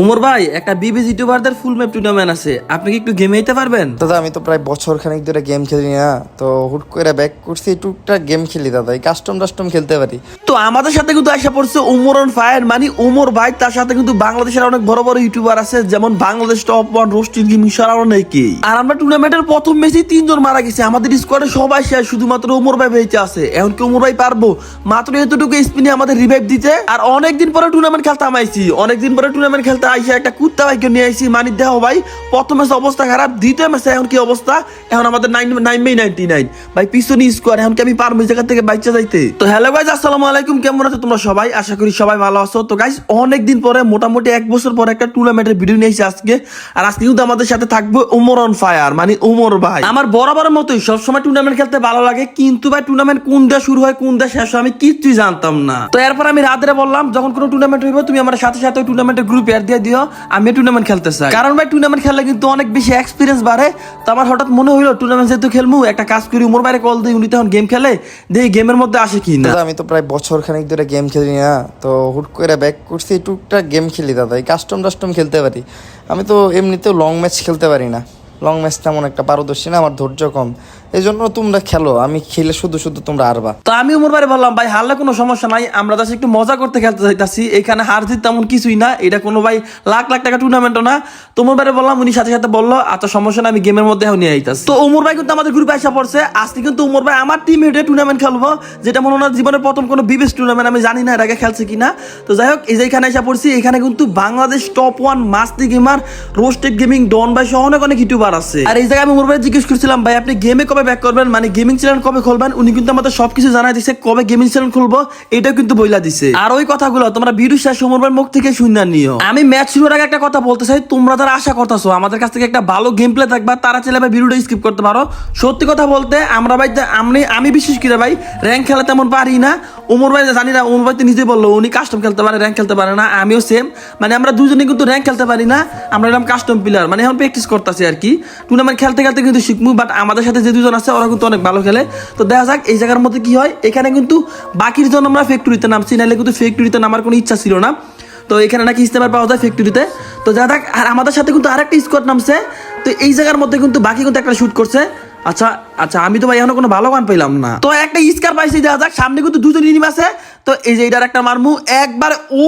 ওমর ভাই একটা বিবিস ইউটিউবারদের ফুল map tournament আছে। আপনি কি একটু গেমে দিতে পারবেন? দাদা আমি তো প্রায় বছর খানিক ধরে গেম খেলি না তো হুট করে ব্যাক করছি টুকটাক গেম খেলি দাদা এই কাস্টম টাস্টম খেলতে পারি। তো আমাদের সাথে কিন্তু আসা পড়ছে ওমর অন ফায়ার মানে ওমর ভাই তার সাথে কিন্তু বাংলাদেশের অনেক বড় বড় ইউটিউবার আছে যেমন Bangladesh top one roasting gaming সারা অনেকেই আর আমরা টুর্নামেন্টের প্রথম ম্যাচে তিনজন মারা গেছে আমাদের স্কোয়াডে সবাই শেষ শুধুমাত্র ওমর ভাই বেঁচে আছে। এখন কি ওমর ভাই পারব মাত্র এতটুকু স্পিনে আমাদের রিভাইভ দিতে। আর অনেকদিন পরে টুর্নামেন্ট খেলতে আমাইছি অনেকদিন পরে টুর্নামেন্ট খেলতে আইসি একটা কুত্তা ভাইকে নিয়ে দেহ ভাই, প্রথম ম্যাচে অবস্থা খারাপ, দ্বিতীয় ম্যাচে এখন কি অবস্থা? এখন আমাদের নাইন নাইনটি নাইন ভাই স্কোয়ার এখন কি আমি পারব জায়গা থেকে বাইচা যাইতে? তো হ্যালো গাইজ আসসালামু আলাইকুম, কেমন আছো তোমরা সবাই? আশা করি সবাই ভালো আছো। তো গাইজ অনেকদিন পরে, মোটামুটি এক বছর পরে একটা টুর্নামেন্টের ভিডিও নিয়ে এসেছি আজকে। আর আজকে কিন্তু আমাদের সাথে থাকবে ওমর অন ফায়ার মানে ওমর ভাই। আমার বরাবরের মতোই, সবসময় টুর্নামেন্ট খেলতে ভালো লাগে, কিন্তু ভাই টুর্নামেন্ট কোন দেশ শুরু হয়, কোন দেশ শেষ হয়, আমি কিচ্ছুই জানতাম না। তো এরপর আমি রাত্রে বললাম, যখন কোনো টুর্নামেন্ট হইব, তুমি আমার সাথে সাথে টুর্নামেন্টের গ্রুপ এর দিয়ে দিও আমি টুর্নামেন্ট খেলতে চাই। কারণ ভাই টুর্নামেন্ট খেললে কিন্তু অনেক বেশি এক্সপিরিয়েন্স বাড়ে। তো আমার হঠাৎ মনে হইল টুর্নামেন্ট যেহেতু খেলব একটা কাজ করি উমর বাইরে কল দিই, উনি তখন গেম খেলে, দেখি গেমের মধ্যে আসে কি না আমি তো প্রায় বছর খানিক ধরে গেম খেলি না, তো হুট করে ব্যাক করছি, টুকটাক গেম খেলি দাদা, এই কাস্টম টাস্টম খেলতে পারি। আমি তো এমনিতেও লং ম্যাচ খেলতে পারি না। লং ম্যাচ তেমন একটা পারদর্শী না, আমার ধৈর্য কম। এই জন্য তোমরা খেলো, আমি খেলে শুধু শুধু তোমরা আরবা তো আমি উমর ভাই বললাম, ভাই, হারলে কোনো সমস্যা নাই, আমরা তো একটু মজা করতে খেলতে চাইতাছি এখানে হার জিত তেমন কিছুই না, এটা কোনো ভাই লাখ লাখ টাকা টুর্নামেন্টও না। তো ভাই বললাম, উনি সাথে সাথে বলল আচ্ছা সমস্যা না আমি গেমের মধ্যে নিয়ে আইতাছি। তো উমর ভাই কিন্তু আমাদের গ্রুপে আসা পড়ছে, আজকে কিন্তু উমর ভাই আমার টিম হেঁটে টুর্নামেন্ট খেলব, যেটা মনে হয় জীবনের প্রথম কোনো বিবেশ টুর্নামেন্ট আমি জানি না এর আগে খেলছে কিনা। তো যাই হোক, এই যে এখানে এসে পড়ছি, এখানে কিন্তু Bangladesh top one Masti gamer roasted gaming don ভাই সহ অনেক অনেক ইউটিউবার আছে। আর এই জায়গায় আমি উমর ভাই জিজ্ঞেস করছিলাম, ভাই, আপনি গেমে কবে ব্যাক করবেন? মানে গেমিং চ্যানেল কবে খুলবেন? উনি কিন্তু আমাদের সবকিছু জানাই দিছে, কবে গেমিং চ্যানেল খুলবো, এটাও কিন্তু বইলা দিছে। আর ওই কথাগুলো, তোমরা ভিডিও শেষ সময়ের মুখ থেকে শুনে নিও। আমি ম্যাচ শুরুর আগে একটা কথা বলতে চাই, তোমরা যারা আশা করতেছো, আমাদের কাছ থেকে একটা ভালো গেম প্লে থাকবা, তারা চাইলে ভাই ভিডিওটা স্কিপ করতে পারো। সত্যি কথা বলতে, আমরা ভাই আমি আমি বিশেষ করে ভাই র্যাঙ্ক খেলা তেমন পারি না। উমর ভাই জানি না, উমর ভাই তো নিজে বলল, উনি কাস্টম খেলতে পারে র্যাঙ্ক খেলতে পারে না, আমিও সেম মানে আমরা দুজনে কিন্তু র্যাঙ্ক খেলতে পারি না, আমরা এরকম কাস্টম প্লেয়ার মানে এখন প্র্যাকটিস করতেছি আর কি। টুর্নামেন্ট খেলতে খেলতে কিন্তু শিখব বাট আমাদের সাথে যে দুজন আছে, ওরা কিন্তু অনেক ভালো খেলে। তো দেখা যাক, এই জায়গার মধ্যে কি হয়। এখানে কিন্তু বাকির জন্য আমরা ফ্যাক্টরিতে নামছি, নাহলে কিন্তু ফ্যাক্টরিতে নামার কোনো ইচ্ছা ছিল না। তো এখানে নাকি ইস্তেমার পাওয়া যায় ফ্যাক্টরিতে তো যা দেখ আর আমাদের সাথে কিন্তু আরেকটা স্কোয়াড নামছে। তো এই জায়গার মধ্যে কিন্তু বাকি কিন্তু একটা শুট করছে। আচ্ছা আচ্ছা আমি তো ভাই এখনও কোনো ভালো গান পাইলাম না। তো একটা স্কার পাইছি, দেখা যাক, সামনে কিন্তু দুজন ইনিম আছে। তো এই যে এটার একটা মারমু, একবার, ও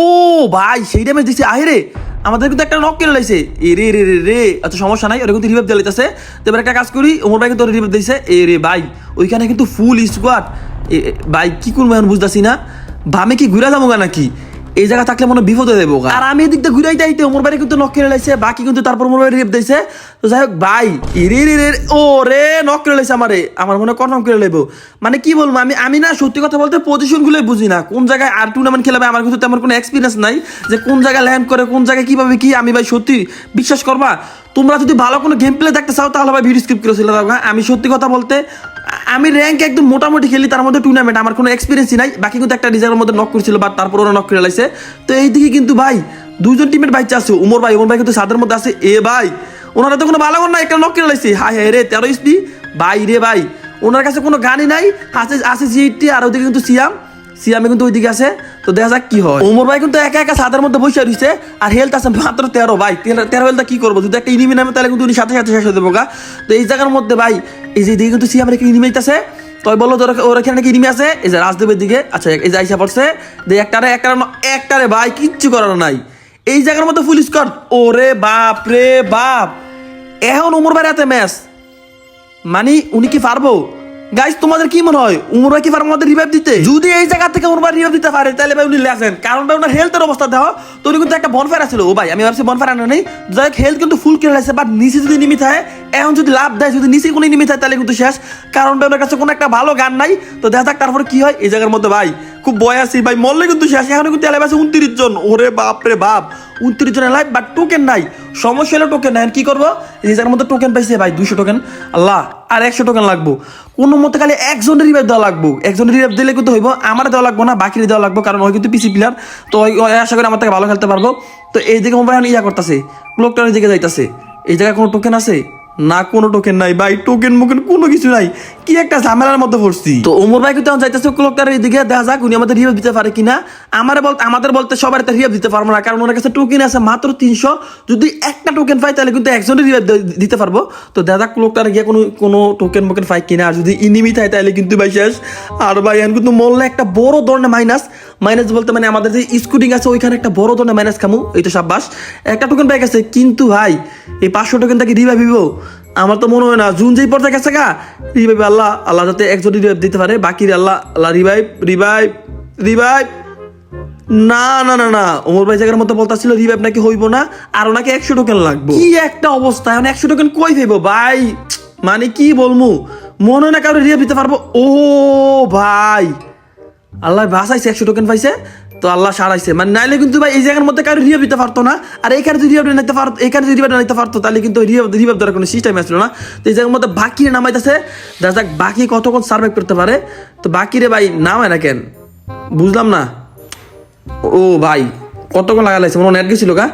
ভাই, সেই টাইমে দিছি আহে আমাদের কিন্তু একটা নক কেটে লাইছে? এ রে রে রে রে আচ্ছা সমস্যা নাই, ওরা কিন্তু রিভাইভ দিলাইতেছে তো এবার একটা কাজ করি, ওমর ভাই কিন্তু রিভাইভ দিয়েছে এ রে ভাই, ওইখানে কিন্তু ফুল স্কোয়াড ভাই, কি করব এখন বুঝতেছি না? বামে কি ঘুরে যাব নাকি? এই জায়গা থাকলে মনে বিপদ হয়ে যাব। আর আমি এদিক দিয়ে ঘুরাই যাইতে ওমর বাড়ি কিন্তু কেড়ে লাইছে, বাকি কিন্তু তারপর ওমর বাড়ি রেপ দিয়েছে তো যাই হোক, ভাই রে রে ও রে নক কেড়ে লাইছে আমারে। আমার মনে কনফার্ম করে লেবো মানে কি বলব, আমি আমি না সত্যি কথা বলতে পজিশন গুলোই বুঝি না। কোন জায়গায় আর টুর্নামেন্ট খেলাবে, আমার কিন্তু তেমন কোনো এক্সপিরিয়েন্স নাই। যে কোন জায়গায় ল্যান্ড করে, কোন জায়গায় কীভাবে কি, আমি ভাই সত্যি বিশ্বাস করবা, তোমরা যদি ভালো কোনো গেম প্লে দেখতে চাও, তাহলে ভাই ভিডিও স্কিপ করেছিল আমি সত্যি কথা বলতে আমি র্যাঙ্ক একদম মোটামুটি খেলি, তার মধ্যে টুর্নামেন্ট আমার কোনো এক্সপিরিয়েন্সই নাই। বাকি কিন্তু একটা ডিজাইনের মধ্যে নক করেছিল বা তারপর ওরা নক করে লাইছে। তো এইদিকে কিন্তু ভাই দুজন টিমের বাইচা আছে, উমর ভাই উমর ভাই কিন্তু সাদের মধ্যে আছে। এ ভাই, ওনারা তো কোনো ভালো না একটা নক করে লাইছে। হাই হাই রে, তেরো ইসপি ভাই রে ভাই, ওনার কাছে কোনো গানই নাই। আছে আছে জিটি আর ওদিকে কিন্তু সিয়াম। সিয়ামে কিন্তু ওইদিকে আছে। তো দেখা যাক কি হয়। ওমর ভাই কিন্তু একা একা সাদের মধ্যে বসে রয়েছে আর হেলথ আছে মাত্র তেরো। ভাই, তেরো হেলথ কি করব? যদি একটা ইনিমি নামে, তাহলে কিন্তু উনি সাথে সাথে শেষ হয়ে দেবো তো এই জায়গার মধ্যে ভাই এই যে দিকে কিন্তু সিয়ামের একটা ইনিমি আছে তই বলল তোর ওর এখানে নাকি ইনিমি আছে? এই যে রাজদেবের দিকে। আচ্ছা এই যে আইসা পড়ছে। দে একটারে একটারে একটা একটারে ভাই, কিচ্ছু করার নাই। এই জায়গার মতো ফুল স্কট ওরে বাপ রে বাপ। এখন উমর বাড়াতে ম্যাচ মানে উনি কি পারব? গাইস তোমাদের কি মনে হয়? উমর কি পারব আমাদের রিভাইভ দিতে? যদি এই জায়গা থেকে উমর ভাই রিভাইভ দিতে পারে, তাহলে ভাই উনি লেখেন কারণ ভাই ওনার হেলথের অবস্থা, দেখো। তো উনি কিন্তু একটা বনফায়ার আছিল ও ভাই, আমি ভাবছি বনফায়ার আনা নেই। যাই হেলথ কিন্তু ফুল কেটে লাগছে বাট নিচে যদি নিমি থাকে, এখন যদি লাভ দেয়, যদি নিচে কোনো নিমি থাকে, তাহলে কিন্তু শেষ। কারণ ভাই ওনার কাছে কোনো একটা ভালো গান নাই। তো দেখা যাক তারপরে কি হয় এই জায়গার মধ্যে, ভাই। খুব বয় আছি, ভাই। মরলে কিন্তু শেষ। এখন কিন্তু এলাকা আছে উনত্রিশ জন। ওরে বাপ রে বাপ। উনত্রিশ জন এলাইভ বাট টোকেন নাই। সমস্যা হলো টোকেন নাই। কি করব? এই জায়গার মধ্যে টোকেন পাইছে, ভাই। দুশো টোকেন আল্লাহ। আর একশো টোকেন লাগবো। কোনো মতে খালি একজনের রিভাইভ দেওয়া লাগবো। একজনের রিভাইভ দিলে কিন্তু হইব আমার দেওয়া লাগবো না বাকির দেওয়া লাগবো, কারণ ওই কিন্তু পিসি প্লেয়ার তো আশা করি আমার থেকে ভালো খেলতে পারব। তো এই দিকে মোবাইল ইয়া করতেছে ক্লোকটার দিকে যাইতেছে। এই জায়গায় কোনো টোকেন আছে? না কোনো টোকেন নাই, ভাই টোকেন মোকেন কোনো কিছু নাই। কি একটা ঝামেলার মধ্যে পড়ছি। তো ওমর ভাই কিন্তু যাইতেছে ক্লকটার এদিকে, দেখা যাক উনি আমাদের রিভাব দিতে পারে কিনা। আমার বলতে আমাদের বলতে সবার একটা রিভাব দিতে পারব না, কারণ ওনার কাছে টোকেন আছে মাত্র তিনশো। যদি একটা টোকেন পাই, তাহলে কিন্তু একজনের রিভাব দিতে পারব। তো যাক ক্লকটার গিয়ে কোনো কোনো টোকেন মোকেন পাই কিনা। আর যদি ইনিমি থাকে, তাহলে কিন্তু ভাই শেষ। আর ভাই, এখন কিন্তু মরলে একটা বড় ধরনের মাইনাস মাইনাস বলতে মানে আমাদের যে স্কুটিং আছে, ওইখানে একটা বড় ধরনের মাইনাস খামু। এই তো সাব্বাস। একটা টোকেন পাই গেছে, কিন্তু ভাই, এই পাঁচশো টোকেন থেকে রিভাইভ আমার তো মনে হয় না, জুন যেই পর্যায়ে গেছে গা রিভাইভ আল্লাহ আল্লাহ যাতে একজন রিভাইভ দিতে পারে, বাকি আল্লাহ আল্লাহ রিভাইভ রিভাইভ রিভাইভ না না না না, ওমর ভাই জায়গার মতো বলতাছিল রিভাইভ নাকি হইব না, আর নাকি একশো টোকেন লাগবে। কি একটা অবস্থা, এখন একশো টোকেন কই পাইবো? ভাই মানে কি বলমু? মনে হয় না কারও রিভাইভ দিতে পারব। ও, ভাই আল্লাহ বাসাইছে একশো টোকেন পাইছে তো আল্লাহ সারাইছে মানে নাইলে কিন্তু ভাই এই জায়গার মধ্যে কারও রিহাব দিতে পারতো না। আর এইখানে যদি রিহাব নিতে পারতো এখানে যদি রিহাব নিতে পারতো, তাহলে কিন্তু রিহাব রিহাব দেওয়ার কোনো সিস্টেম আসলো না। তো এই জায়গার মধ্যে বাকি নামাইতেছে। দেখা যাক, বাকি কতক্ষণ সার্ভাইভ করতে পারে? তো বাকিরে ভাই নামায় না কেন? বুঝলাম না। ও ভাই, কতক্ষণ লাগা লাগছে মনে নেট গেছিল গা।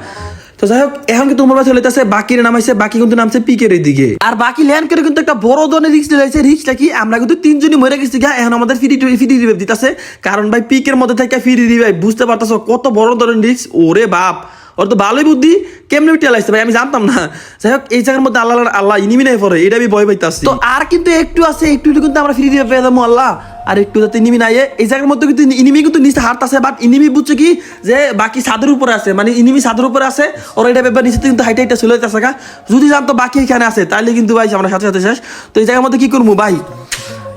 তো যাই হোক, এখন কিন্তু উমর ভাই চলে যাচ্ছে বাকি নামাইছে, বাকি কিন্তু নামছে পিকের দিকে। আর বাকি ল্যান্ড করে কিন্তু একটা বড় ধরনের রিস্ক দিয়েছে রিস্কটা কি? আমরা কিন্তু তিনজনই মরে গেছি গা, এখন আমাদের ফ্রি ফ্রি রিভাইভ দিতেছে। কারণ ভাই, পিকের মধ্যে থেকে ফ্রি রিভাইভ বুঝতে পারতেছো কত বড় ধরনের রিক্স ওরে বাপ! ওর তো ভালোই বুদ্ধি, কেমনে উঠে ভাই? আমি জানতাম না। যাই হোক, এই জায়গার মধ্যে আল্লাহ আল্লাহ ইনিমি নাই পরে, এটা আমি ভয় পাইতাছি। তো আর কিন্তু একটু আছে, একটু কিন্তু আমরা ফ্রি রিভাইভ পেয়ে যাব, আল্লাহ। আর একটু যাতে ইনিমি নাই এই জায়গার মধ্যে কিন্তু ইনিমি কিন্তু নিচে হাত আছে বাট ইনিমি বুঝছে কি যে বাকি সাদের উপরে আছে মানে ইনিমি সাদের উপরে আছে, ওরা এটা ব্যাপার নিচে কিন্তু হাইটে হাইটা চলে যেতে যদি জানতো বাকি এখানে আছে তাহলে কিন্তু ভাই আমরা সাথে সাথে শেষ। তো এই জায়গার মধ্যে কি করব ভাই?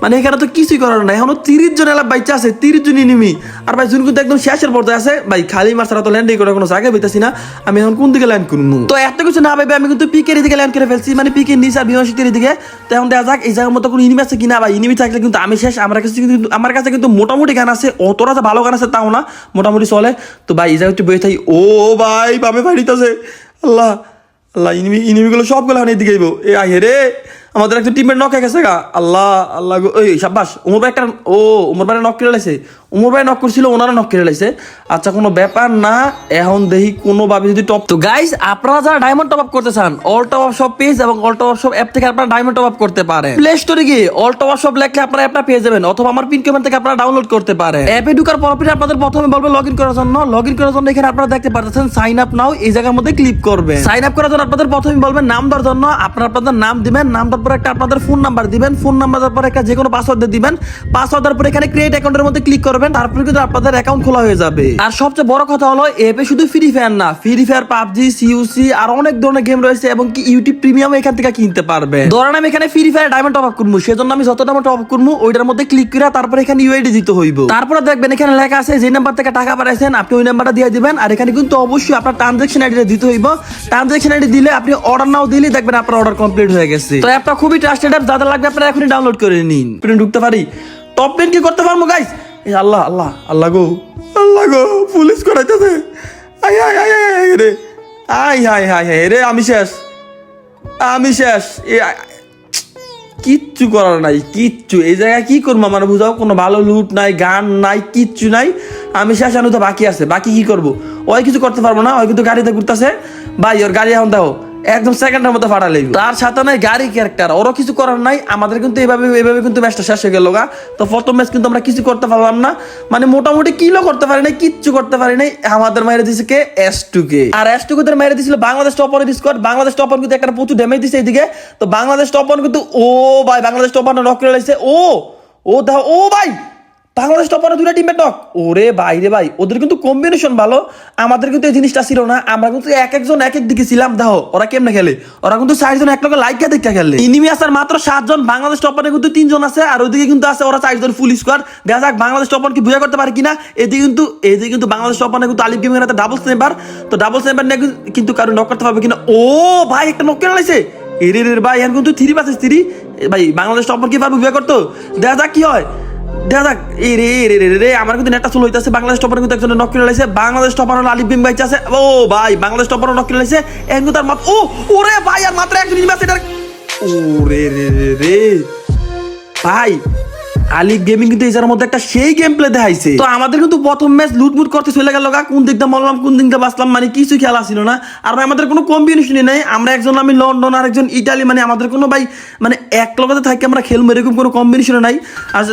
মানে এখানে তো কিছুই করার নাই। এখনও তিরিশ জন এলাকা বাইচা আছে, তিরিশ জন ইনিমি আর ভাই, জুন কিন্তু একদম শেষের পর্যায়ে আছে। ভাই, খালি মার ছাড়া তো ল্যান্ডই করে কোনো জায়গায় পেতেছি না। আমি এখন কোন দিকে ল্যান্ড করব তো এত কিছু না ভাবে আমি কিন্তু পিকের দিকে ল্যান্ড করে ফেলছি। মানে পিকের নিচে আর বিমানশক্তির দিকে তো এখন দেখা যাক, এই জায়গার মতো কোনো ইনিমি আছে কিনা। ভাই ইনিমি থাকলে কিন্তু আমি শেষ। আমার কাছে কিন্তু আমার কাছে কিন্তু মোটামুটি গান আছে। অতটা যে ভালো গান আছে তাও না, মোটামুটি চলে। তো ভাই, এই জায়গায় একটু বয়ে থাকি। ও ভাই, বামে ফাড়িতেছে। আল্লাহ আল্লাহ ইনিমি ইনিমিগুলো সবগুলো এখন এদিকে আইবো। এ আহে রে। আমাদের একটা টিমের নক গেছে গা। আল্লাহ আল্লাহ ওই সাব্বাস, উমর ভাই একটা, ও, উমর ভাই নক কেড়ে লাইছে উমর ভাই নক করছিল ওনারা নক করে লাইছে। আচ্ছা কোনো ব্যাপার না, এখন দেখি কোনোভাবে যদি টপ তো গাইস আপনারা যারা ডায়মন্ড টপ আপ করতে চান অল টপ আপ সব পেজ এবং অল টপ আপ সব অ্যাপ থেকে আপনারা ডায়মন্ড টপ আপ করতে পারেন। প্লে স্টোরে গিয়ে অল টপ আপ সব লেখলে আপনারা অ্যাপটা পেয়ে যাবেন, অথবা আমার পিন কমেন্ট থেকে আপনারা ডাউনলোড করতে পারেন। অ্যাপে ঢুকার পর আপনাদের প্রথমে বলবে লগ ইন করার জন্য। লগ ইন করার জন্য এখানে আপনারা দেখতে পাচ্ছেন সাইন আপ নাও এই জায়গার মধ্যে ক্লিক করবেন। সাইন আপ করার জন্য আপনাদের প্রথমে বলবেন নাম দেওয়ার জন্য। আপনারা আপনাদের নাম দিবেন, নাম দেওয়ার পর একটা আপনাদের ফোন নাম্বার দিবেন। ফোন নাম্বার দেওয়ার পর একটা যে কোনো পাসওয়ার্ড দিবেন। পাসওয়ার্ড দেওয়ার পর এখানে ক্রিয়েট অ্যাকাউন্টের মধ্যে ক্লিক করবেন। তারপরে কিন্তু আপনাদের অ্যাকাউন্ট খোলা হয়ে যাবে। আর সবচেয়ে বড় কথা হলো এপে শুধু ফ্রি ফায়ার না ফ্রি ফায়ার পাবজি সিইউসি আর অনেক ধরনের গেম রয়েছে এবং কি ইউটিউব প্রিমিয়াম এখান থেকে কিনতে পারবে ধরেন আমি এখানে free fire diamond top up করব, সেজন্য আমি যত ডায়মন্ড টপ আপ করব, ওইটার মধ্যে ক্লিক করে তারপরে এখানে ইউআইডি দিতে হইব। তারপরে দেখবেন এখানে লেখা আছে, যে নাম্বার থেকে টাকা পাঠাইছেন, আপনি ওই নাম্বারটা দিয়ে দিবেন, আর এখানে কিন্তু অবশ্যই আপনার ট্রানজেকশন আইডিটা দিতে হইব। ট্রানজেকশন আইডি দিলে আপনি অর্ডার নাও দিলে দেখবেন আপনার অর্ডার কমপ্লিট হয়ে গেছে। তো অ্যাপটা খুবই ট্রাস্টেড অ্যাপ যাদের লাগবে আপনারা এখনই ডাউনলোড করে নিন। আপনি ঢুকতে পারি। টপ পেন কি করতে পারব গাইস এই আল্লাহ আল্লাহ আল্লাহ গো আল্লাহ গো, পুলিশ করাইতেছে। আই আই আই আই রে। আই হাই হাই হাই রে, আমি শেষ। আমি শেষ। এ কিচ্ছু করার নাই, কিচ্ছু। এই জায়গায় কি করব আমার বুঝাও? কোনো ভালো লুট নাই, গান নাই, কিচ্ছু নাই। আমি শেষ আনু তো বাকি আছে। বাকি কি করব? ওই কিছু করতে পারব না, ওই কিন্তু গাড়িতে ঘুরতেছে। ভাই, ওর গাড়ি এখন দাও। একদম সেকেন্ডের মধ্যে ফাটা লেগে তার সাথে নাই গাড়ি ক্যারেক্টার ওরও কিছু করার নাই, আমাদের কিন্তু এভাবে এভাবে কিন্তু ম্যাচটা শেষ হয়ে গেল গা। তো প্রথম ম্যাচ কিন্তু আমরা কিছু করতে পারলাম না। মানে মোটামুটি কিলো করতে পারি নাই, কিচ্ছু করতে পারি নাই, আমাদের মাইরে দিছে কে? এস টু কে আর এস টু কে মাইরে দিছিল Bangladesh topper squad Bangladesh topper কিন্তু একটা প্রচুর ড্যামেজ দিছে এদিকে তো বাংলাদেশ টপার কিন্তু, ও ভাই, বাংলাদেশ টপার নক করে ও ও দেখো ও ভাই বাংলাদেশ টপারে দুটা টিমের টক ওরে ভাই রে ভাই, ওদের কিন্তু কম্বিনেশন ভালো। আমাদের কিন্তু এই জিনিসটা ছিল না, আমরা কিন্তু এক একজন এক এক দিকে ছিলাম, দেখো, ওরা কেমনে খেলে? ওরা কিন্তু চারজন এক লগে লাইকা দেখা খেলে। ইনিমি আসার মাত্র সাতজন বাংলাদেশ টপারে কিন্তু তিনজন আছে, আর ওইদিকে কিন্তু আছে ওরা চারজন ফুল স্কোয়াড দেখা যাক বাংলাদেশ টপার কি বুঝা করতে পারে কিনা। এদিকে কিন্তু এদিকে কিন্তু বাংলাদেশ টপারে কিন্তু আলিফ গেমিং হাতে ডাবল স্নেপার তো ডাবল স্নেপার নিয়ে কিন্তু- কারও নক করতে পারবে কিনা। ও ভাই, একটা নক কেন এরে রে ভাই, এখন কিন্তু থ্রি পাচ্ছে থ্রি ভাই, বাংলাদেশ টপার কি পারবে বিয়ে করতো? দেখা যাক কি হয়। দেখা যাক, এই রে রে রে রে, আমার কিন্তু নেটটা চুল হইতেছে, বাংলাদেশ টপার কিন্তু একজন নক করে লাইছে, বাংলাদেশ টপার হলো আলিফ বিম বাইচা আছে। ও ভাই, বাংলাদেশ টপার নক করে লাইছে এখন তার মাত্র ও, ওরে ভাই, আর মাত্র একজন আছে ও রে রে রে রে। ভাই আলি গেমিং কিন্তু এই জায়গার মধ্যে একটা সেই গেম প্লে দেখাইছে। তো আমাদের কিন্তু প্রথম ম্যাচ লুটমুট করতে চলে গেল কোন দিকটা মরলাম, কোন দিকটা বাঁচলাম মানে কিছু খেলা ছিল না। আর ভাই, আমাদের কোনো কম্বিনেশনই নাই। আমরা একজন, আমি লন্ডন, আর একজন ইটালি মানে আমাদের কোনো ভাই মানে এক লগতে থাকি আমরা খেলব, এরকম কোনো কম্বিনেশন নাই। আর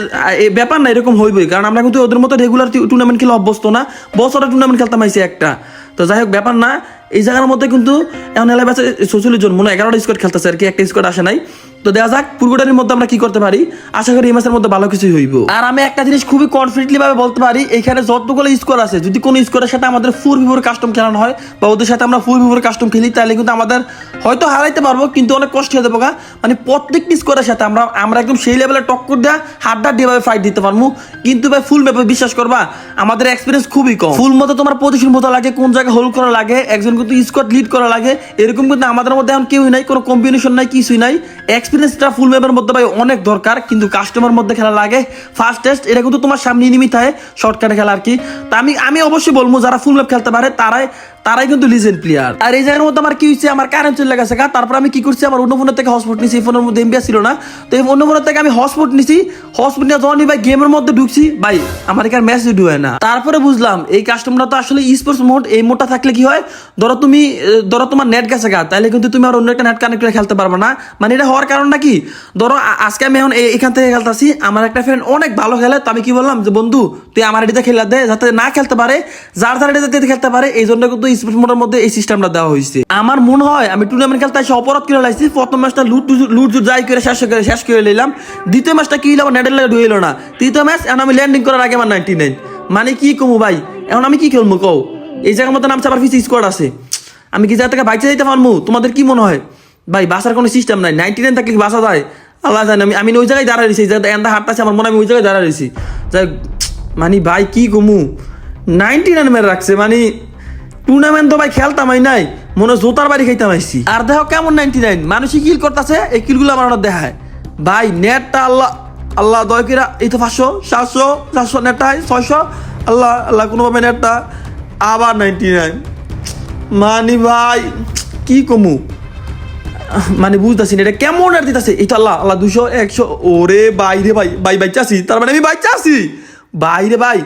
এই ব্যাপার না, এরকম হইবই, কারণ আমরা কিন্তু ওদের মতো রেগুলার টুর্নামেন্ট খেলে অভ্যস্ত না। বছরের টুর্নামেন্ট খেলতাম আইসি একটা। তো যাই হোক, ব্যাপার না, এই জায়গার মধ্যে কিন্তু এখন এলাকা আছে জন মনে এগারোটা স্কোয়াড খেলতেছে আর কি, একটা স্কোয়াড আসে নাই। তো দেখা যাক পূর্বটারির মধ্যে আমরা কি করতে পারি? আশা করি এই মাসের মধ্যে ভালো কিছু হইব। আর আমি একটা জিনিস খুবই কনফিডেন্টলি ভাবে বলতে পারি এখানে যতগুলো স্কোর আছে যদি কোনো স্কোরের সাথে আমাদের ফুল ভিভোর কাস্টম খেলানো হয় বা ওদের সাথে আমরা ফুল ভিভোর কাস্টম খেলি তাহলে কিন্তু আমাদের হয়তো হারাইতে পারব কিন্তু অনেক কষ্ট হয়ে যাব মানে প্রত্যেকটি স্কোরের সাথে আমরা আমরা একদম সেই লেভেলে টক্কর দেওয়া হাড্ডা দিয়ে ফাইট দিতে পারব। কিন্তু ভাই ফুল ম্যাপে বিশ্বাস করবা আমাদের এক্সপিরিয়েন্স খুবই কম। ফুল মতো তোমার পজিশন মতো লাগে কোন জায়গায় হোল্ড করা লাগে একজন কিন্তু স্কোয়াড লিড করা লাগে এরকম কিন্তু আমাদের মধ্যে এখন কেউই নাই কোনো কম্বিনেশন নাই কিছুই নাই। এক্সপিরিয়েন্সটা ফুল ম্যাপের মধ্যে ভাই অনেক দরকার, কিন্তু কাস্টমার মধ্যে খেলা লাগে। ফার্স্ট টেস্ট এটা কিন্তু তোমার সামনে নিমিত হয় শর্টকাটে খেলা আর কি। তা আমি আমি অবশ্যই বলব, যারা ফুল ম্যাপ খেলতে পারে, তারাই তারাই কিন্তু লিজেন্ড প্লেয়ার আর এই জায়গার মধ্যে আমার কি হয়েছে আমার কারেন্ট চলে গেছে তারপর আমি কি করছি, আমার অন্য ফোনের থেকে হসপিট নিছি ফোনের মধ্যে এমবিআর ছিল না। তো এই অন্য ফোনের থেকে আমি হসপিট নিছি। হসপিট নিয়ে যখন ভাই গেমের মধ্যে ঢুকছি। ভাই, আমার এখানে ম্যাচ ঢুকে না। তারপরে বুঝলাম, এই কাস্টমারটা তো আসলে স্পোর্টস মোড এই মোডটা থাকলে কি হয়? ধরো তুমি ধরো তোমার নেট গেছে গা তাহলে কিন্তু তুমি আর অন্য একটা নেট কানেক্ট করে খেলতে পারবে না। মানে এটা হওয়ার কারণটা কি ধরো আজকে আমি এখন এখান থেকে খেলতেছি, আমার একটা ফ্রেন্ড অনেক ভালো খেলে, তো আমি কি বললাম যে, বন্ধু, তুই আমার এটিতে খেলা দে, যাতে না খেলতে পারে, যার যার যাতে খেলতে পারে, এই জন্য কিন্তু মধ্যে এই সিস্টেমটা দেওয়া হয়েছে। আমার মনে হয়, আমি টুর্নামেন্ট খেলতে এসে অপরাধ করে প্রথম ম্যাচটা লুট লুট যাই করে শেষ করে শেষ করে নিলাম। দ্বিতীয় ম্যাচটা কি আমার নেটের লাগে না। তৃতীয় ম্যাচ, এখন আমি ল্যান্ডিং করার আগে আমার নাইনটি নাইন মানে কি কমু ভাই? এখন আমি কি খেলব কও? এই জায়গার মধ্যে নামছে আবার ফিসি স্কোয়াড আছে। আমি কি জায়গা থেকে বাইচে যেতে পারব? তোমাদের কি মনে হয়? ভাই বাসার কোনো সিস্টেম নাই। নাইনটি নাইন থাকলে বাসা যায়? আল্লাহ জানে, আমি আমি ওই জায়গায় দাঁড়ায় রয়েছি। এই জায়গায় এন্দা হাঁটতেছে আমার মনে আমি ওই জায়গায় দাঁড়ায় রয়েছি। যাই মানে ভাই, কি কমু? নাইনটি নাইন মেরে রাখছে। মানে টুর্নামেন্ট তো ভাই খেলতাম আই নাই? মনে জোতার বাড়ি খাইতাম আইসি আর দেখো কেমন নাইনটি নাইন মানুষই কিল করতেছে, এই কিলগুলো আমার দেখায়। ভাই, নেটটা আল্লাহ আল্লাহ দয় কিরা এই তো পাঁচশো, সাতশো চারশো নেটটাই ছয়শো। আল্লাহ আল্লাহ কোনোভাবে নেটটা আবার নাইনটি নাইন মানে ভাই, কি কমু? মানে বুঝতেছি না, এটা কেমন আর দিতেছে? এটা আল্লাহ আল্লাহ দুশো, একশো। ওরে বাইরে ভাই ভাই বাইচা আছি তার মানে আমি বাইচা আছি বাইরে ভাই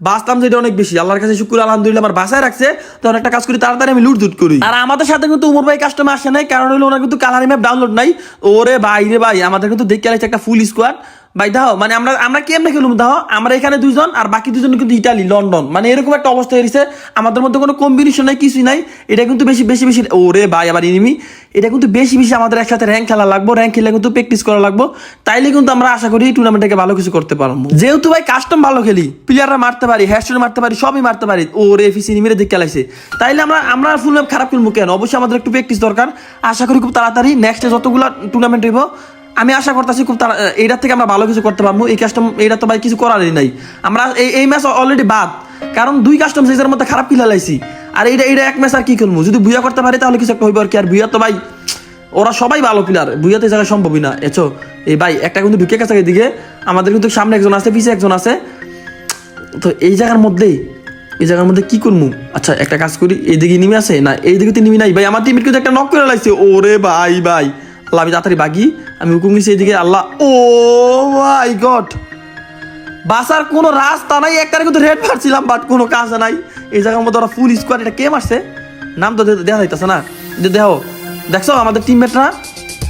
বাঁচতাম যেটা অনেক বেশি। আল্লাহর কাছে শুক্র, আলহামদুলিল্লাহ আমার বাসায় রাখছে, তখন একটা কাজ করি, তাড়াতাড়ি আমি লুট জুট করি। আর আমাদের সাথে কিন্তু উমর ভাই কাস্টমার আসে নাই, কারণ হলো ওনার কিন্তু কালারি ম্যাপ ডাউনলোড নাই। ওরে বাইরে ভাই, আমাদের কিন্তু দেখতে একটা ফুল স্কোয়াড ভাই, দাও মানে আমরা আমরা কেমনে খেলুম? দাও, আমরা এখানে দুজন আর বাকি দুজন কিন্তু ইটালি, লন্ডন। মানে এরকম একটা অবস্থা হয়েছে আমাদের মধ্যে কোনো কম্বিনেশন নাই, কিছুই নাই। এটা কিন্তু বেশি বেশি বেশি, ওরে ভাই, আবার ইনিমি। এটা কিন্তু বেশি বেশি আমাদের একসাথে র্যাঙ্ক খেলা লাগবো। র্যাঙ্ক খেলে কিন্তু প্র্যাকটিস করা লাগবো। তাইলে কিন্তু আমরা আশা করি টুর্নামেন্ট থেকে ভালো কিছু করতে পারব। যেহেতু ভাই কাস্টম ভালো খেলি প্লেয়াররা মারতে পারি হ্যাশটন মারতে পারি, সবই মারতে পারি, ওরে এফিসি নিমিরে দিকে খেলাইছে। তাইলে আমরা আমরা ফুল ম্যাপ খারাপ খেলব কেন? অবশ্যই আমাদের একটু প্র্যাকটিস দরকার। আশা করি খুব তাড়াতাড়ি নেক্সটে যতগুলো টুর্নামেন্ট হইব আমি আশা করতেছি খুব তাড়া এইটার থেকে আমরা ভালো কিছু করতে পারব। এই কাস্টম এইটা তো ভাই কিছু করারই নাই। আমরা এই এই ম্যাচ অলরেডি বাদ। কারণ দুই কাস্টম সিজের মধ্যে খারাপ খেলা লাইছি আর এইটা এইটা এক ম্যাচ আর কি খেলব? যদি বুয়া করতে পারি তাহলে কিছু একটা হইব আর কি। আর বুয়া তো ভাই ওরা সবাই ভালো প্লেয়ার বুয়াতে জায়গায় সম্ভবই না। এছো, এই ভাই, একটা কিন্তু ঢুকে গেছে এদিকে। আমাদের কিন্তু সামনে একজন আছে পিছিয়ে একজন আছে। তো এই জায়গার মধ্যেই এই জায়গার মধ্যে কি করব আচ্ছা একটা কাজ করি। এইদিকে নিমে আছে? না, এইদিকে তো নিমি নাই। ভাই, আমার টিমের কিন্তু একটা নক করে লাগছে ওরে ভাই ভাই। আল্লাহ, আমি তাড়াতাড়ি বাগি। আমি হুকুম নিছি এদিকে আল্লাহ, ও মাই গড। বাসার কোনো রাস্তা নাই একটা কিন্তু রেড মারছিলাম বাট কোনো কাজ নাই। এই জায়গার মধ্যে ওরা ফুল স্কোয়াড এটা কে মারছে? নাম তো দেখা যাইতেছে না। দেখো, দেখছ আমাদের টিমমেটরা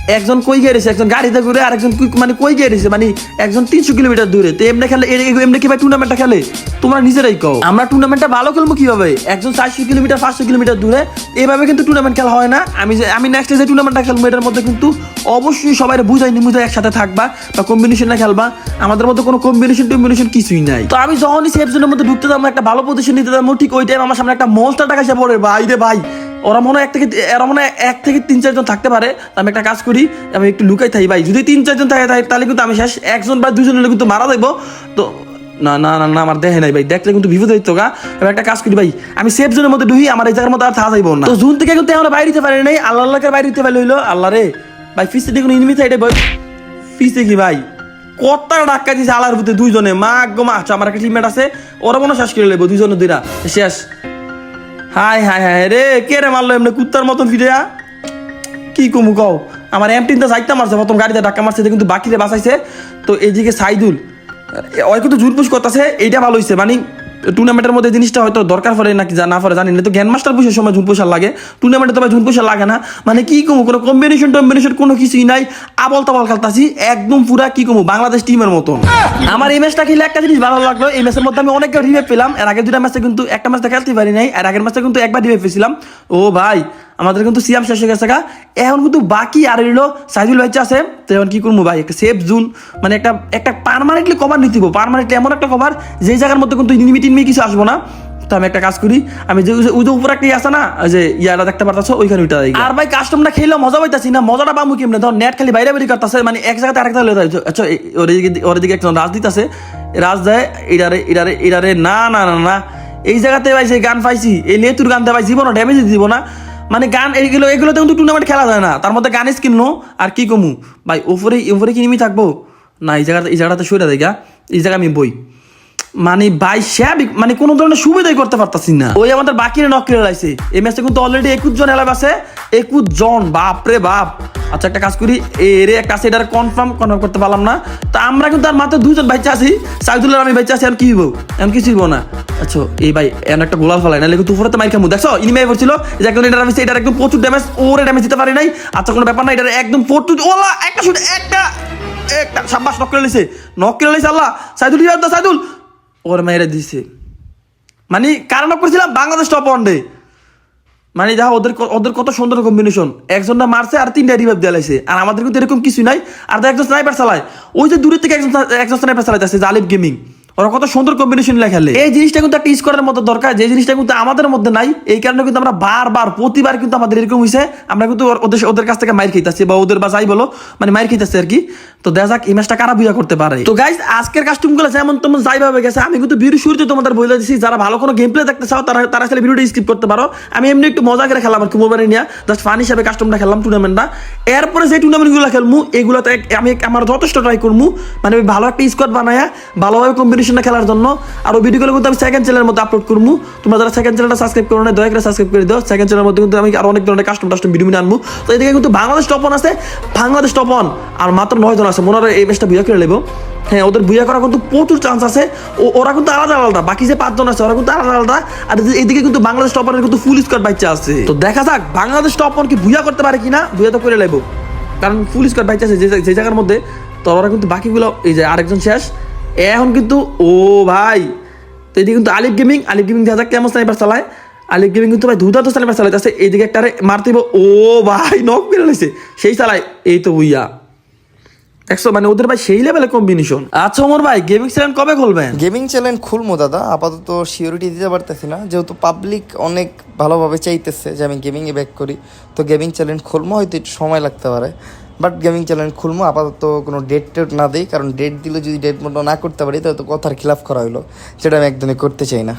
একজন কই রয়েছে? একজন গাড়িতে ঘুরে আর একজন কুই- মানে কই রয়েছে? মানে একজন তিনশো কিলোমিটার দূরে। তো এমনি খেলে এমনি কি ভাই টুর্নামেন্টটা খেলে? তোমরা নিজেরাই কও। আমরা টুর্নামেন্টটা ভালো খেলব কীভাবে? একজন চারশো কিলোমিটার, পাঁচশো কিলোমিটার দূরে। এইভাবে কিন্তু টুর্নামেন্ট খেলা হয় না। আমি যে আমি নেক্সট যে টুর্নামেন্টটা খেলব, এটার মধ্যে কিন্তু অবশ্যই সবাই বুঝাই নিমুঝাই একসাথে থাকবা বা কম্বিনেশনে খেলবা। আমাদের মধ্যে কোনো কম্বিনেশন টম্বিনেশন কিছুই নাই। তো আমি যখনই সেফ জোনের মধ্যে ঢুকতে যাব, একটা ভালো পজিশন নিতে যাব, ঠিক ওই টাইম আমার সামনে একটা মনস্টার টাকা এসে পড়ে ভাই রে ভাই ওরা মনে এক থেকে এরা মনে এক থেকে তিন চারজন থাকতে পারে। আমি একটা কাজ করি, আমি একটু লুকাই থাকি। ভাই, যদি তিন চারজন থাকে, তাহলে কিন্তু আমি শেষ। একজন বা দুজন হলে কিন্তু মারা যাইবো। তো না না না না, আমার দেখে নাই ভাই। দেখলে কিন্তু বিপদ হইতো গা। এবার একটা কাজ করি ভাই, আমি সেফ জোনের মধ্যে ঢুই আমার এই জায়গার মধ্যে আর থাকা যাইব না। তো জুন থেকে কিন্তু আমরা বাইরে দিতে পারি নাই। আল্লাহ আল্লাহকে বাইরে দিতে পারি হইল। আল্লাহ রে। ভাই, ফিসে দেখুন ইনিমি সাইডে বই ফিসে কি ভাই? কত ডাক্কা দিছে আলার ভিতরে দুইজনে। মা গো, মা আচ্ছা আমার একটা টিমমেট আছে। ওরা মনে শেষ করে লেবো দুইজনে দুইরা। শেষ। হাই হাই হাই রে, কে রে মারলো এমনি কুত্তার মতন ফিরিয়া কি কমু কও? আমার এমটিন তো সাইডটা মারছে, প্রথম গাড়িতে ধাক্কা মারছে কিন্তু বাকিতে বাঁচাইছে। তো এইদিকে সাইদুল ওই কিন্তু জুরপুশ করতেছে, এইটা ভালো হয়েছে মানে টুর্নামেন্টের মধ্যে জিনিসটা হয়তো দরকার পড়ে নাকি না পড়ে জানি না। তো গ্যান মাস্টার পুষের সময় ঝুন পয়সা লাগে। টুর্নামেন্টে তো ঝুন পয়সা লাগে না। মানে কি কমু, কোনো কম্বিনেশন টম্বিনেশন কোনো কিছুই নাই। আবল তাবল খেলতাছি, একদম পুরা কি কমু, বাংলাদেশ টিমের মতন। আমার এই ম্যাচটা খেলে একটা জিনিস ভালো লাগল, এই ম্যাচের মধ্যে আমি অনেক রিভে পেলাম। এর আগে দুটা ম্যাচে কিন্তু একটা ম্যাচটা খেলতে পারি নাই আর আগের ম্যাচটা কিন্তু একবার রিভে পেয়েছিলাম। ও ভাই আমাদের কিন্তু সিয়াম শেষ হয়ে গেছে গা। এখন কিন্তু বাকি আর রইল সাইদুল ভাইচা আছে, তো এখন কি করব ভাই একটা সেফ জোন মানে একটা একটা পারমানেন্টলি কভার নিতে হবে পারমানেন্টলি এমন একটা কভার যেই জায়গার মধ্যে কিন্তু ইনিমি টিনমি কিছু আসব না তো আমি একটা কাজ করি, আমি যে, ওই যে উপর একটা ইয়ে আছে না যে ইয়াটা দেখতে পারতাছো, ওইখানে ওইটা দিই। আর ভাই কাস্টমটা খেলে মজা পাইতাছি না, মজাটা পাবো কেমনে ধর নেট খালি বাইরে বেরিয়ে করতেছে মানে এক জায়গাতে আরেক জায়গায় লয়ে যায়। আচ্ছা ওর দিকে ওর দিকে একজন রাজদীত আছে রাজ দেয় এটারে এটারে এটারে না না না না এই জায়গাতে ভাই সেই গান পাইছি, এই লেতুর গানতে ভাই জীবনও ড্যামেজ দিব না মানে গান এইগুলো এগুলোতে কিন্তু টুর্নামেন্ট খেলা যায় না। তার মধ্যে গান কিনলো আর কি কমু? ভাই ওপরে ওপরে কি থাকব? না, এই জায়গাটা, এই জায়গাতে শুয়ে দেখা এই জায়গা আমি বই। মানে ভাই স্যাবিক মানে কোনো ধরনের সুবিধাই করতে পারতাছি না। ওই আমাদের বাকি নক করে লাইছে। এই ম্যাচে কিন্তু অলরেডি একুশ জন এলাব আছে। একুশ জন, বাপ রে বাপ। আচ্ছা একটা কাজ করি এরে একটা আছে এটা কনফার্ম কনফার্ম করতে পারলাম না। তা আমরা কিন্তু আর মাত্র দুজন বাচ্চা আছি। সাইদুল্লাহ আমি বাচ্চা আছি আর কি হইব? এমন কিছু হইব না। আচ্ছা এই ভাই এমন একটা গোলাল ফেলাই না লেগে তুফরে তো মাইর খামু। দেখছ ইনিমাই পড়ছিল যে একজন এটা আমি এটা একদম প্রচুর ড্যামেজ ওরে ড্যামেজ দিতে পারি নাই। আচ্ছা কোনো ব্যাপার না এটা একদম প্রচুর ওলা, একটা শুট একটা একটা, সাব্বাস নক করে লিছে নক করে লিছে আল্লাহ। সাইদুল সাইদুল? ওর মেয়েরা দিছে। মানে কারণ করেছিলাম বাংলাদেশ টপ ওয়ানডে মানে দেখো, ওদের ওদের কত সুন্দর কম্বিনেশন একজনটা মারছে আর তিনটা রিভাইভ দেওয়ালাইছে আর আমাদের কিন্তু এরকম কিছু নাই। আর একজন স্নাইপার চালায়। ওই যে দূরের থেকে একজন একজন স্নাইপার চালাইতেছে জালিব গেমিং ওরা কত সুন্দর কম্বিনেশন খেলে এই জিনিসটা কিন্তু একটা স্কোরের মতো দরকার, যে জিনিসটা কিন্তু আমাদের মধ্যে নাই, এই কারণে কিন্তু আমরা বারবার, প্রতিবার কিন্তু আমাদের এরকম হয়েছে আমরা কিন্তু ওদের ওদের কাছ থেকে মাইর খাইতেছি, বা ওদের বা যাই বলো মানে মাইর খাইতেছে আর কি। তো দেখা যাক, এই ম্যাচটা কারা বুঝা করতে পারে। তো গাইজ আজকের কাস্টমগুলো যেমন তেমন যাই ভাবে গেছে, আমি কিন্তু ভিডিও শুরুতে তোমাদের বলে দিচ্ছি যারা ভালো কোনো গেম প্লে দেখতে চাও, তারা তারা আসলে ভিডিওটা স্কিপ করতে পারো। আমি এমনি একটু মজা করে খেলাম আর কি মোবাইলে নিয়ে। জাস্ট ফান হিসাবে কাস্টমটা খেললাম টুর্নামেন্টটা এরপরে যে টুর্নামেন্টগুলো খেলমু, এগুলোতে আমি আমার যথেষ্ট ট্রাই করব মানে ভালো একটা স্কোয়াড বানায়া, ভালোভাবে কম্বিনেশনটা খেলার জন্য। আর ওই ভিডিওগুলো কিন্তু আমি সেকেন্ড চ্যানেলের মধ্যে আপলোড করব তোমরা যারা সেকেন্ড চ্যানেলটা সাবস্ক্রাইব করো না দয়া করে সাবস্ক্রাইব করে দাও। সেকেন্ড চ্যানেলের মধ্যে কিন্তু আমি আর অনেক ধরনের কাস্টম টাস্টম ভিডিও নিয়ে আনব তো এদিকে কিন্তু বাংলাদেশ টপ আছে, বাংলাদেশ টপ আর মাত্র নয় জন আছে, মনে এই ম্যাচটা বুয়া করে নেব। হ্যাঁ ওদের বুয়া করার কিন্তু প্রচুর চান্স আছে। ও ওরা কিন্তু আলাদা আলাদা, বাকি যে পাঁচজন আছে, ওরা কিন্তু আলাদা আলাদা। আর এদিকে কিন্তু বাংলাদেশ টপারের কিন্তু ফুল স্কোয়াড বাচ্চা আছে। তো দেখা যাক, বাংলাদেশ টপার কি বুয়া করতে পারে কিনা বুয়া তো করে নেব। কারণ ফুল স্কোয়াড বাচ্চা আছে যে জায়গার মধ্যে। তো ওরা কিন্তু বাকিগুলো, এই যে আরেকজন শেষ। এখন কিন্তু, ও ভাই, তো এদিকে কিন্তু আলিফ গেমিং আলিফ গেমিং দেখা যাক কেমন স্নাইপার চালায়। আলিফ গেমিং কিন্তু ভাই দুধা তো স্নাইপার চালাইতেছে এইদিকে একটা মারতে ও ভাই নক বেরো লাইছে। সেই চালায়, এই তো বুইয়া দেখছ মানে ওদের ভাই সেই লেভেলের কম্বিনেশন আচ্ছা ওমর ভাই গেমিং চ্যানেল কবে খুলবেন? গেমিং চ্যানেল খুলবো দাদা। আপাতত সিওরিটি দিতে পারতেছি না। যেহেতু পাবলিক অনেক ভালোভাবে চাইতেছে যে আমি গেমিংয়ে ব্যাক করি, তো গেমিং চ্যানেল খুলবো হয়তো একটু সময় লাগতে পারে। বাট গেমিং চ্যানেল খুলবো আপাতত কোনো ডেট টেট না দিই, কারণ ডেট দিলে যদি ডেট মতো না করতে পারি, তাহলে তো কথার খিলাফ করা হইল সেটা আমি একদমই করতে চাই না।